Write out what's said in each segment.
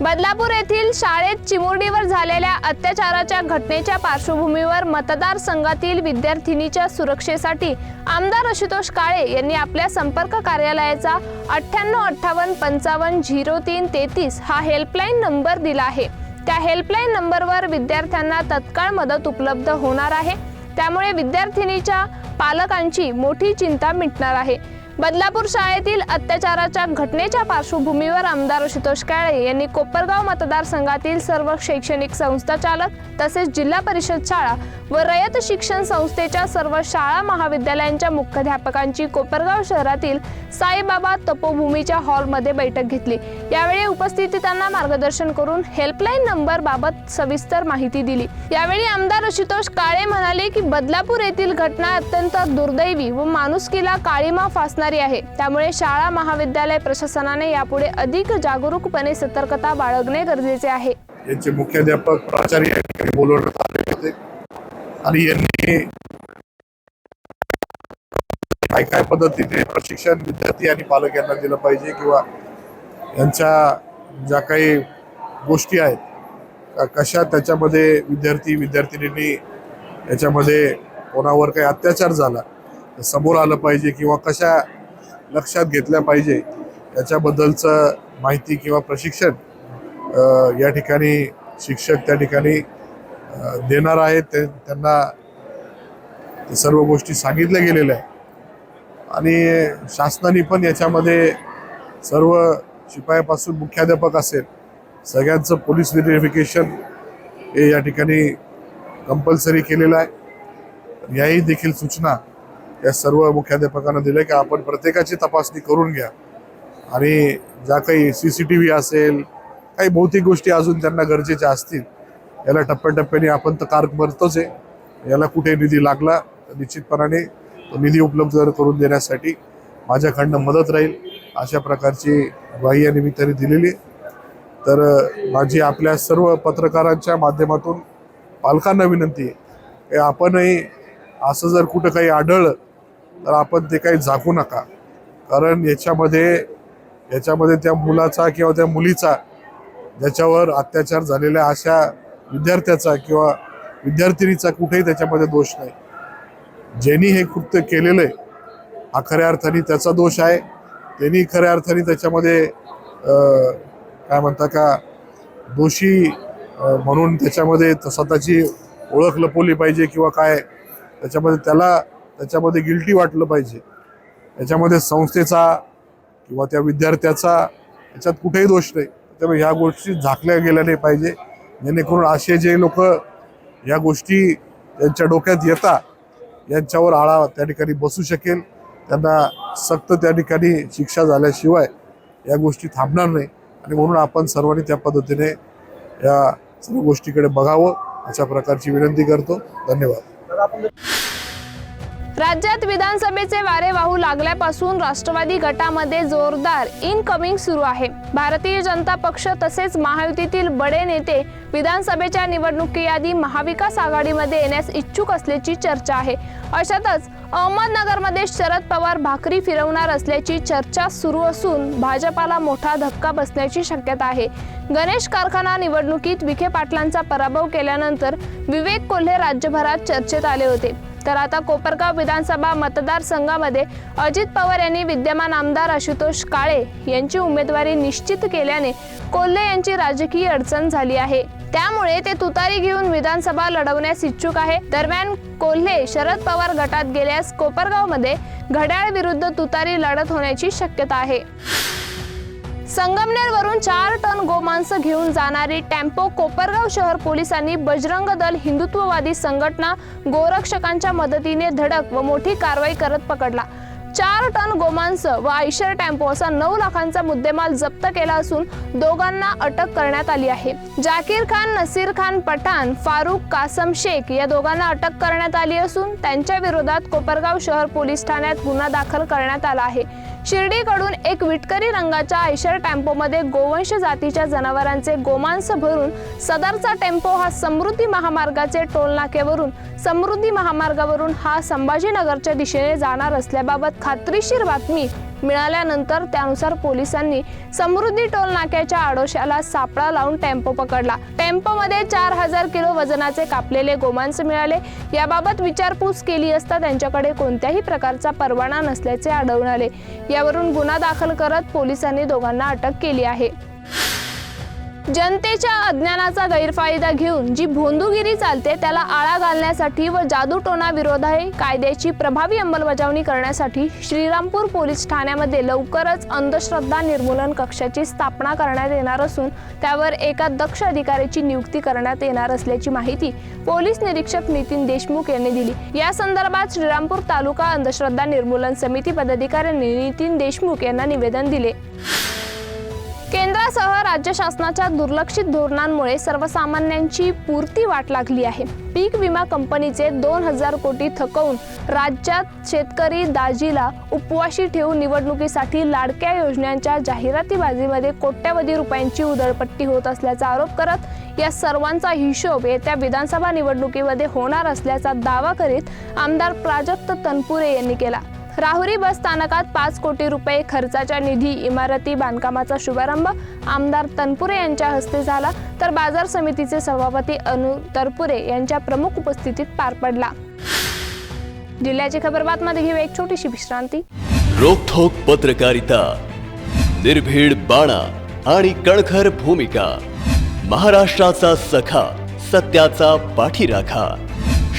बदलापूर येथील शाळेत चिमुरडीवर झालेल्या अत्याचाराच्या घटनेच्या पार्श्वभूमीवर मतदारसंघातील विद्यार्थिनीच्या सुरक्षेसाठी आमदार आशुतोष काळे यांनी आपल्या संपर्क कार्यालयाचा अठ्ठ्याण्णव अठ्ठावन्न पंचावन्न झिरो तीन तेहतीस हा हेल्पलाईन नंबर दिला आहे. त्या हेल्पलाईन नंबरवर विद्यार्थ्यांना तत्काळ मदत उपलब्ध होणार आहे. त्यामुळे विद्यार्थिनीच्या पालकांची मोठी चिंता मिटणार आहे. बदलापूर शाळेतील अत्याचाराच्या घटनेच्या पार्श्वभूमीवर आमदार आशुतोष काळे यांनी कोपरगाव मतदारसंघातील सर्व शैक्षणिक संस्था चालक तसेच जिल्हा परिषद शाळा व रयत शिक्षण संस्थेच्या सर्व शाळा महाविद्यालयांच्या मुख्याध्यापकांची कोपरगाव शहरातील साईबाबा तपोभूमीच्या हॉलमध्ये बैठक घेतली. यावेळी उपस्थितांना मार्गदर्शन करून हेल्पलाईन नंबर बाबत सविस्तर माहिती दिली. यावेळी आमदार आशुतोष काळे म्हणाले की बदलापूर येथील घटना अत्यंत दुर्दैवी व माणुसकीला काळीमा फासणार आहे. त्यामुळे शाळा महाविद्यालय प्रशासनाने यापुढे अधिक जागरूकपणे सतर्कता बाळगणे गरजेचे आहे. यांचे मुख्याध्यापक प्राचार्य बोलवण्यात आले होते. आणि यांनी काय काय पद्धतीने प्रशिक्षण विद्यार्थी आणि पालक यांना दिलं पाहिजे किंवा यांच्या ज्या काही गोष्टी आहेत कशा त्याच्यामध्ये विद्यार्थी विद्यार्थिनींनी याच्यामध्ये कोणावर काही अत्याचार झाला समोर आलं पाहिजे किंवा कशा लक्षात घेतल्या पाहिजे. याच्याबद्दलचं माहिती किंवा प्रशिक्षण या ठिकाणी शिक्षक त्या ठिकाणी देणार आहेत. ते त्यांना ते सर्व गोष्टी सांगितल्या गेलेल्या आहेत. आणि शासनाने पण याच्यामध्ये सर्व शिपायापासून मुख्याध्यापक असेल सगळ्यांचं पोलीस व्हेरिफिकेशन हे या ठिकाणी कंपल्सरी केलेलं आहे. याही देखील सूचना या सर्व मुख्याध्यापकांना दिलं की आपण प्रत्येकाची तपासणी करून घ्या. आणि ज्या काही सी सी टी व्ही असेल काही भौतिक गोष्टी अजून त्यांना गरजेच्या असतील याला टप्प्याटप्प्याने आपण तर कार भरतोच आहे. याला कुठे निधी लागला तर निश्चितपणाने तो निधी उपलब्ध करून देण्यासाठी माझ्याकडनं मदत राहील अशा प्रकारची ग्वाही या निमित्ताने दिलेली तर माझी आपल्या सर्व पत्रकारांच्या माध्यमातून पालकांना विनंती आहे की आपणही असं जर कुठं काही आढळलं तर आपण ते काही झाकू नका. कारण याच्यामध्ये याच्यामध्ये त्या मुलाचा किंवा त्या मुलीचा ज्याच्यावर अत्याचार झालेल्या अशा विद्यार्थ्याचा किंवा विद्यार्थिनीचा कुठेही त्याच्यामध्ये दोष नाही. ज्यांनी हे कृत्य केलेलं आहे हा खऱ्या अर्थाने त्याचा दोष आहे. त्यांनी खऱ्या अर्थाने त्याच्यामध्ये काय म्हणता का दोषी म्हणून त्याच्यामध्ये स्वतःची ओळख लपवली पाहिजे किंवा काय त्याच्यामध्ये त्याला त्याच्यामध्ये गिल्टी वाटलं पाहिजे. याच्यामध्ये संस्थेचा किंवा त्या विद्यार्थ्याचा याच्यात कुठेही दोष नाही. त्यामुळे ह्या गोष्टी झाकल्या गेल्या नाही पाहिजे. जेणेकरून असे जे लोक या गोष्टी यांच्या डोक्यात येतात यांच्यावर आळा त्या ठिकाणी बसू शकेल. त्यांना सक्त त्या ठिकाणी शिक्षा झाल्याशिवाय या गोष्टी थांबणार नाही. आणि म्हणून आपण सर्वांनी त्या पद्धतीने या सर्व गोष्टीकडे बघावं. अशा प्रकारची विनंती करतो. धन्यवाद. राज्यात विधानसभेचे वारे वाहू लागल्यापासून राष्ट्रवादी गटामध्ये जोरदार इनकमिंग सुरू आहे. भारतीय जनता पक्ष तसेच महायुतीतील बडे नेते विधानसभेच्या निवडणुकी यादी महाविकास आघाडीमध्ये येण्यास इच्छुक असल्याची चर्चा आहे. अशातच अहमदनगरमध्ये शरद पवार भाकरी फिरवणार असल्याची चर्चा सुरू असून भाजपाला मोठा धक्का बसण्याची शक्यता आहे. गणेश कारखाना निवडणुकीत विखे पाटलांचा पराभव केल्यानंतर विवेक कोल्हे राज्यभरात चर्चेत आले होते. तर आता कोपरगाव विधानसभा मतदारसंघामध्ये अजित पवार यांनी विद्यमान आमदार आशुतोष काळे यांची उमेदवारी निश्चित केल्याने कोल्हे यांची राजकीय अडचण झाली आहे. त्यामुळे ते तुतारी घेऊन विधानसभा लढवण्यास इच्छुक आहे. दरम्यान कोल्हे शरद पवार गटात गेल्यास कोपरगावमध्ये घड्याळ विरुद्ध तुतारी लढत होण्याची शक्यता आहे. संगमनेरवरून चार टन गोमांस घेऊन जाणारी टेम्पो कोपरगाव शहर पोलिसांनी बजरंग दल हिंदुत्ववादी संघटना गोरक्षकांच्या मदतीने धडक व मोठी कारवाई करत पकडला. चार टन गोमांस व आयशर टेम्पो असा नऊ लाखांचा मुद्देमाल जप्त केला असून दोघांना अटक करण्यात आली आहे. जाकीर खान नसीर खान पठाण फारुख कासम शेख या दोघांना अटक करण्यात आली असून त्यांच्या विरोधात कोपरगाव शहर पोलीस ठाण्यात गुन्हा दाखल करण्यात आला आहे. शिर्डीकडून एक विटकरी रंगाच्या आयशर टेम्पोमध्ये गोवंश जातीच्या जनावरांचे गोमांस भरून सदरचा टेम्पो हा समृद्धी महामार्गाचे टोलनाक्यावरून समृद्धी महामार्गावरून हा संभाजीनगरच्या दिशेने जाणार असल्याबाबत खात्रीशीर बातमी मिळाल्यानंतर त्यानुसार पोलिसांनी समृद्धी टोल नाक्याच्या आडोशाला सापळा लावून टेम्पो पकडला. टेम्पोमध्ये चार हजार किलो वजनाचे कापलेले गोमांस मिळाले. याबाबत विचारपूस केली असता त्यांच्याकडे कोणत्याही प्रकारचा परवाना नसल्याचे आढळून आले. यावरून गुन्हा दाखल करत पोलिसांनी दोघांना अटक केली आहे. जनतेच्या अज्ञानाचा गैरफायदा घेऊन जी भोंदूगिरी चालते त्याला आळा घालण्यासाठी व जादूटोणाविरोधाही कायद्याची प्रभावी अंमलबजावणी करण्यासाठी श्रीरामपूर पोलीस ठाण्यामध्ये लवकरच अंधश्रद्धा निर्मूलन कक्षाची स्थापना करण्यात येणार असून त्यावर एका दक्ष अधिकाऱ्याची नियुक्ती करण्यात येणार असल्याची माहिती पोलीस निरीक्षक नितीन देशमुख यांनी दिली. या संदर्भात श्रीरामपूर तालुका अंधश्रद्धा निर्मूलन समिती पदाधिकाऱ्यांनी नितीन देशमुख यांना निवेदन दिले. केंद्रासह राज्य शासनाच्या दुर्लक्षित धोरणांमुळे सर्वसामान्यांची पुरती वाट लागली आहे. पीक विमा कंपनीचे दोन हजार कोटी थकवून राज्यात शेतकरी दाजीला उपवाशी ठेवून निवडणुकीसाठी लाडक्या योजनांच्या जाहिरातीबाजीमध्ये कोट्यवधी रुपयांची उधळपट्टी होत असल्याचा आरोप करत या सर्वांचा हिशोब येत्या विधानसभा निवडणुकीमध्ये होणार असल्याचा दावा करीत आमदार प्राजक्त तनपुरे यांनी केला. राहुरी बस स्थानकात पाच कोटी रुपये खर्चाच्या निधी इमारती बांधकामाचा शुभारंभ आमदार तनपुरे यांच्या हस्ते झाला तर बाजार समितीचे सभापती अनु तरपुरे यांच्या प्रमुख उपस्थितीत पार पडला. जिल्ह्याची खबर बातमध्ये घेऊ एक छोटीशी विश्रांती. रोखोक पत्रकारिता निर्भीड बाणा आणि कणखर भूमिका महाराष्ट्राचा सखा सत्याचा पाठीराखा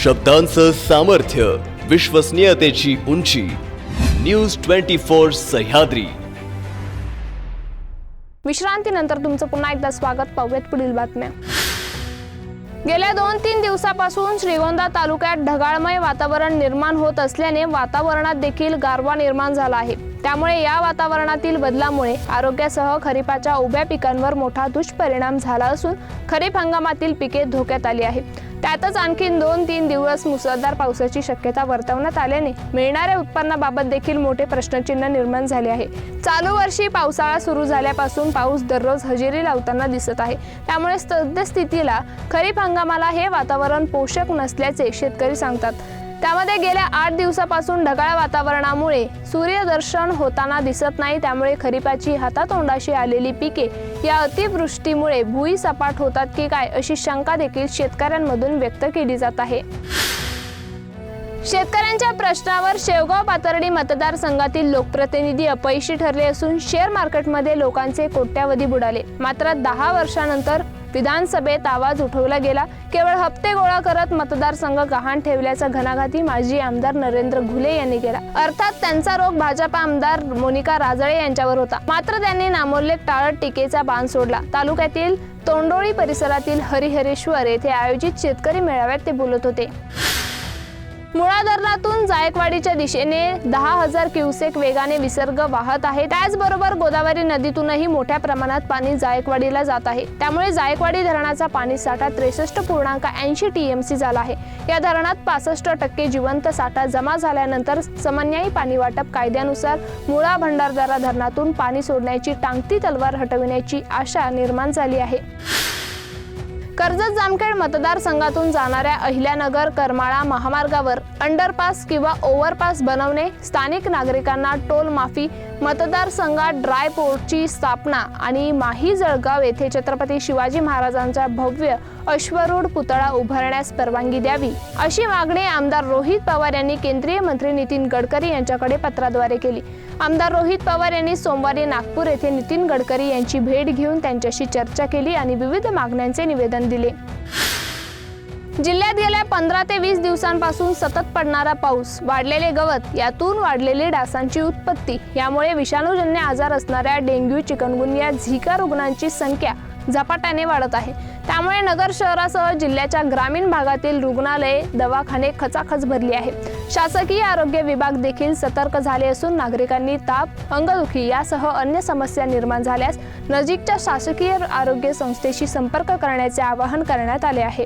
शब्दांचं सामर्थ्य विश्वसनीयतेची उंची न्यूज ट्वेंटी फोर सह्याद्री. विश्रांतीनंतर तुमचं पुन्हा एकदा स्वागत. पाहूयात पुढील बातम्या. गेल्या दोन तीन दिवसापासून श्रीगोंदा तालुक्यात ढगाळमय वातावरण निर्माण होत असल्याने वातावरणात देखील गारवा निर्माण झाला आहे. त्यामुळे या वातावरणातील बदलामुळे आरोग्यासह खरीपाच्या उभ्या पिकांवर मोठा दुष्परिणाम झाला असून खरीप हंगामातील पिके धोक्यात आली आहेत. त्यातच आणखीन दोन तीन दिवस मुसळधार पावसाची शक्यता वर्तवण्यात आल्याने मिळणाऱ्या उत्पन्नाबाबत देखील मोठे प्रश्नचिन्ह निर्माण झाले आहे. चालू वर्षी पावसाळा सुरू झाल्यापासून पाऊस दररोज हजेरी लावताना दिसत आहे. त्यामुळे सद्यस्थितीला खरीप हंगामाला हे वातावरण पोषक नसल्याचे शेतकरी सांगतात. त्यामध्ये गेल्या आठ दिवसापासून ढगाळ वातावरणामुळे सूर्यदर्शन होताना दिसत नाही त्यामुळे खरीपाची हातातोंडाशी आलेली पिके या अतिवृष्टीमुळे भुई सपाट होतात की काय अशी शंका देखील शेतकऱ्यांमधून व्यक्त केली जात आहे. शेतकऱ्यांच्या प्रश्नावर शेवगाव पातर्डी मतदारसंघातील लोकप्रतिनिधी अपयशी ठरले असून शेअर मार्केटमध्ये लोकांचे कोट्यावधी बुडाले. मात्र दहा वर्षानंतर विधानसभेत आवाज उठवला गेला. केवळ हप्ते गोळा करत मतदारसंघ गहाण ठेवल्याचा घणाघाती माजी आमदार नरेंद्र घुले यांनी केला. अर्थात त्यांचा रोग भाजपा आमदार मोनिका राजळे यांच्यावर होता. मात्र त्यांनी नामोल्लेख टाळत टीकेचा बाण सोडला. तालुक्यातील तोंडोळी परिसरातील हरिहरेश्वर येथे आयोजित शेतकरी मेळाव्यात ते बोलत होते. मुळा धरणातून जायकवाडीच्या दिशेने दहा हजार क्युसेक वेगाने विसर्ग वाहत आहे. त्याचबरोबर गोदावरी नदीतूनही मोठ्या प्रमाणात पाणी जायकवाडीला जात आहे. त्यामुळे जायकवाडी धरणाचा पाणी साठा त्रेसष्ट पूर्णांक ऐंशी टीएमसी झाला आहे. या धरणात पासष्ट टक्के जिवंत साठा जमा झाल्यानंतर समन्यायी पाणी वाटप कायद्यानुसार मुळा भंडारदारा धरणातून पाणी सोडण्याची टांगती तलवार हटविण्याची आशा निर्माण झाली आहे. कर्जत जामखेड मतदारसंघातून जाणाऱ्या अहिल्यानगर करमाळा महामार्गावर अंडरपास किंवा ओव्हरपास बनवणे स्थानिक नागरिकांना टोल माफी मतदारसंघात ड्राय पोर्टची स्थापना आणि माही जळगाव येथे छत्रपती शिवाजी महाराजांचा भव्य अश्वरूढ पुतळा उभारण्यास परवानगी द्यावी अशी मागणी आमदार रोहित पवार यांनी केंद्रीय मंत्री नितीन गडकरी यांच्याकडे पत्राद्वारे केली. आमदार रोहित पवार यांनी सोमवारी नागपूर येथे नितीन गडकरी यांची भेट घेऊन त्यांच्याशी चर्चा केली आणि विविध मागण्यांचे निवेदन दिले. जिल्ह्यात गेल्या पंधरा ते वीस दिवसांपासून सतत पडणारा पाऊस वाढलेले गवत यातून वाढलेली डासांची उत्पत्ती यामुळे विषाणूजन्य आजार असणाऱ्या डेंग्यू चिकनगुनिया झिका रुग्णांची संख्या झपाट्याने वाढत आहे. त्यामुळे नगर शहरासह जिल्ह्याच्या ग्रामीण भागातील रुग्णालये दवाखाने खचाखच भरली आहे शासकीय आरोग्य विभाग देखील सतर्क झाले असून नागरिकांनी ताप अंगदुखी यासह अन्य समस्या निर्माण झाल्यास नजीकच्या शासकीय आरोग्य संस्थेशी संपर्क करण्याचे आवाहन करण्यात आले आहे.